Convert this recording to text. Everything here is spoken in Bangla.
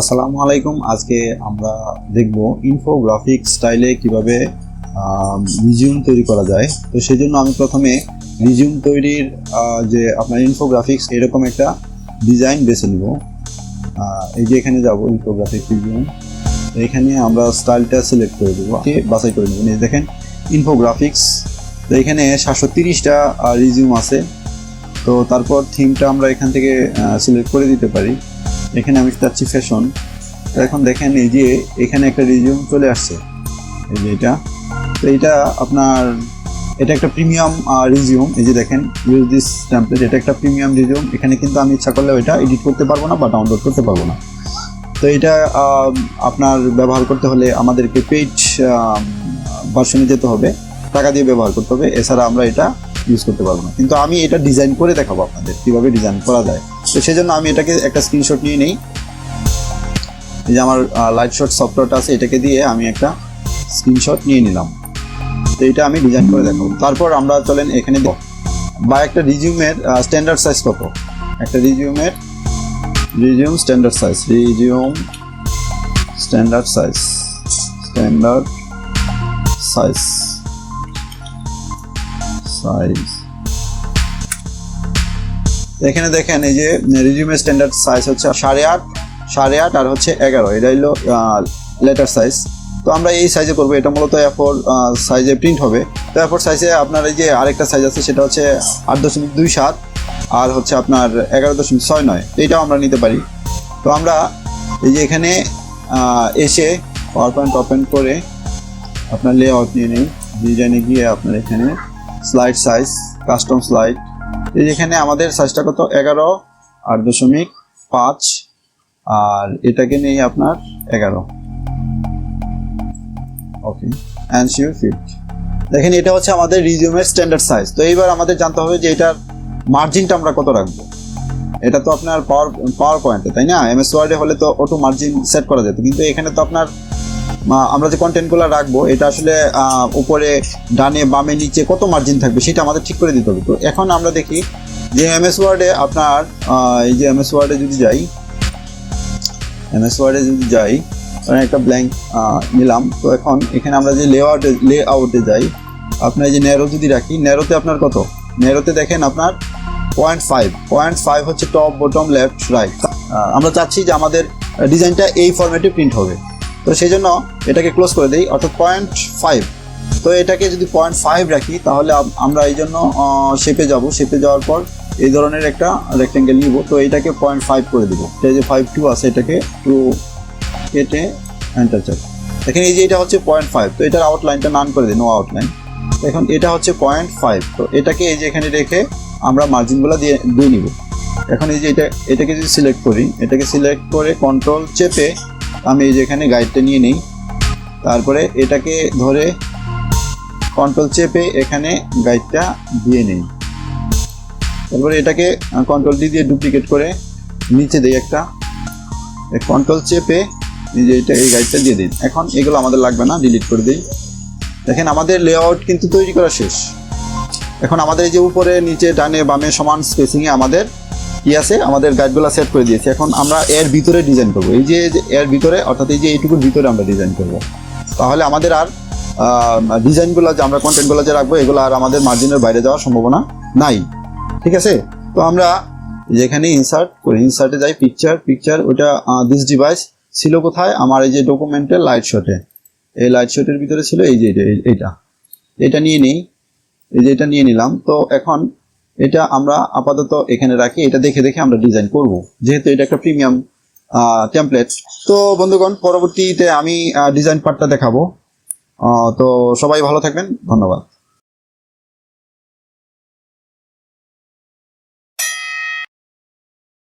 আসসালামু আলাইকুম। আজকে আমরা দেখব ইনফোগ্রাফিক স্টাইলে কীভাবে রিজিউম তৈরি করা যায়। তো সেই জন্য আমি প্রথমে রিজিউম তৈরির যে আপনার ইনফোগ্রাফিক্স এরকম একটা ডিজাইন বেছে নিব। এই যে এখানে যাব ইনফোগ্রাফিক রিজিউম এখানে আমরা স্টাইলটা সিলেক্ট করে দেবো। বাছাই করে নেব। এই দেখেন ইনফোগ্রাফিক্স তো এখানে সাতশো তিরিশটা রিজিউম আছে। তো তারপর থিমটা আমরা এখান থেকে সিলেক্ট করে দিতে পারি। এখানে আমি চাচ্ছি ফ্যাশন তো এখন দেখেন এই যে এখানে একটা রিজিউম চলে আসছে। এই যে এটা। তো এটা আপনার, এটা একটা প্রিমিয়াম রিজিউম এই যে দেখেন ইউজ দিস টেমপ্লেট এটা একটা প্রিমিয়াম রিজিউম এখানে কিন্তু আমি ইচ্ছা করলে ওইটা এডিট করতে পারব না বা ডাউনলোড করতে পারব না। তো এটা আপনার ব্যবহার করতে হলে আমাদেরকে পেজ ভার্সনে যেতে হবে। টাকা দিয়ে ব্যবহার করতে হবে। এছাড়া আমরা এটা ইউজ করতে পারব না। কিন্তু আমি এটা ডিজাইন করে দেখাবো আপনাদের, কীভাবে ডিজাইন করা যায়। তো সেই জন্য আমি এটাকে একটা স্ক্রিনশট নিয়ে নেই। যে আমার লাইট শট সফটওয়্যারটা আছে, এটাকে দিয়ে আমি একটা স্ক্রিনশট নিয়ে নিলাম। তো এটা আমি ডিজাইন করে দেখাবো। তারপর আমরা চলেন এখানে বা একটা রিজিউমের স্ট্যান্ডার্ড সাইজ কত? একটা রিজিউমের resume standard size resume standard size standard size size এখানে দেখেন এই যে রিজিউমে স্ট্যান্ডার্ড সাইজ হচ্ছে সাড়ে আট সাড়ে আট আর হচ্ছে এগারো। এটা হলো লেটার সাইজ তো আমরা এই সাইজে করব। এটা মূলত এফোর সাইজে প্রিন্ট হবে। তো এফোর সাইজে আপনার এই যে আরেকটা সাইজ আছে, সেটা হচ্ছে আট দশমিক দুই সাত আর হচ্ছে আপনার এগারো দশমিক ছয় নয়। তো এটাও আমরা নিতে পারি। তো আমরা এই যে এখানে এসে পাওয়ার পয়েন্ট ওপেন করে আপনার লে আউট নিয়ে নিই। ডিজাইনে গিয়ে আপনার এখানে স্লাইড সাইজ কাস্টম স্লাইড এখানে আমাদের সাইজটা কত? এগারো আট দশমিক পাঁচ। আর এটাকে নেই আপনার এগারো। ওকে অ্যান্ড শিওর ফিট দেখেন, এটা হচ্ছে আমাদের রিজিউমের স্ট্যান্ডার্ড সাইজ তো এইবার আমাদের জানতে হবে যে এটার মার্জিনটা আমরা কত রাখব? এটা তো আপনার পাওয়ার পাওয়ার পয়েন্টে তাই না? এমএস ওয়ার্ডে হলে তো অটো মার্জিন সেট করা যেত। কিন্তু এখানে তো আপনার আমরা যে কন্টেন্টগুলো রাখব, এটা আসলে উপরে, ডানে, বামে, নিচে কত মার্জিন থাকবে সেটা আমাদের ঠিক করে দিতে হবে। তো এখন আমরা দেখি যে এমএস ওয়ার্ডে আপনার এই যে এমএস ওয়ার্ডে যদি যাই এমএস ওয়ার্ডে যদি যাই একটা ব্ল্যাঙ্ক নিলাম। তো এখন এখানে আমরা যে লেআউটে লে আউটে যাই, আপনার এই যে ন্যারো যদি রাখি ন্যারোতে আপনার কত? ন্যারোতে দেখেন আপনার পয়েন্ট ফাইভ পয়েন্ট ফাইভ হচ্ছে টপ বটম লেফট রাইট আমরা চাচ্ছি যে আমাদের ডিজাইনটা এই ফরম্যাটে প্রিন্ট হবে। তো সেই জন্য এটাকে ক্লোজ করে দিই, অর্থাৎ পয়েন্ট ফাইভ তো এটাকে যদি পয়েন্ট ফাইভ রাখি, তাহলে আমরা এই জন্য শেপে যাব। শেপে যাওয়ার পর এই ধরনের একটা রেক্টেঙ্গেল নিব। তো এটাকে পয়েন্ট ফাইভ করে দিব। এটা যে ফাইভ টু আছে, এটাকে টু কেটে এন্টার চাপ দেখেন এই যে এটা হচ্ছে পয়েন্ট ফাইভ তো এটার আউটলাইনটা নান করে দিই নো আউটলাইন এখন এটা হচ্ছে পয়েন্ট ফাইভ তো এটাকে এই যে এখানে রেখে আমরা মার্জিনগুলো দিয়ে দিয়ে নিব। এখন এই যে এটা, এটাকে যদি সিলেক্ট করি, এটাকে সিলেক্ট করে কন্ট্রোল চেপে আমি এই যে এখানে গাইডটা নিয়ে নিই। তারপরে এটাকে ধরে কন্ট্রোল চেপে এখানে গাইডটা দিয়ে নিই। তারপরে এটাকে কন্ট্রোল দিয়ে ডুপ্লিকেট করে নিচে দিই একটা। কন্ট্রোল চেপে যে এটা, এই গাইডটা দিয়ে দিন এখন এগুলো আমাদের লাগবে না ডিলিট করে দিই। দেখেন, আমাদের লেআউট কিন্তু তৈরি করা শেষ। এখন আমাদের এই যে উপরে, নিচে, ডানে, বামে সমান স্পেসিংয়ে আমাদের কি আছে? আমাদের গাছগুলো সেট করে দিয়েছি। এখন আমরা এর ভিতরে ডিজাইন করব। এই যে এর ভিতরে, অর্থাৎ এই যে এইটুকুর ভিতরে আমরা ডিজাইন করব। তাহলে আমাদের আর ডিজাইনগুলো যে আমরা কন্টেন্টগুলো যে রাখব, এগুলো আর আমাদের মার্জিনের বাইরে যাওয়ার সম্ভাবনা নাই। ঠিক আছে? তো আমরা যেখানে ইনসার্ট করি ইনসার্টে যাই পিকচার পিকচার ওটা দিস ডিভাইস ছিল কোথায়? আমার এই যে ডকুমেন্টের লাইট শটে এই লাইট শটের ভিতরে ছিল এই যে এটা- এটা নিয়ে নিই। এই যে এটা নিয়ে নিলাম। তো এখন এটা আমরা আপাতত এখানে রাখি, এটা দেখে দেখে আমরা ডিজাইন করব। যেহেতু এটা একটা প্রিমিয়াম টেমপ্লেট তো বন্ধুগণ, পরবর্তীতে আমি ডিজাইন পার্টটা দেখাবো। তো সবাই ভালো থাকবেন, ধন্যবাদ।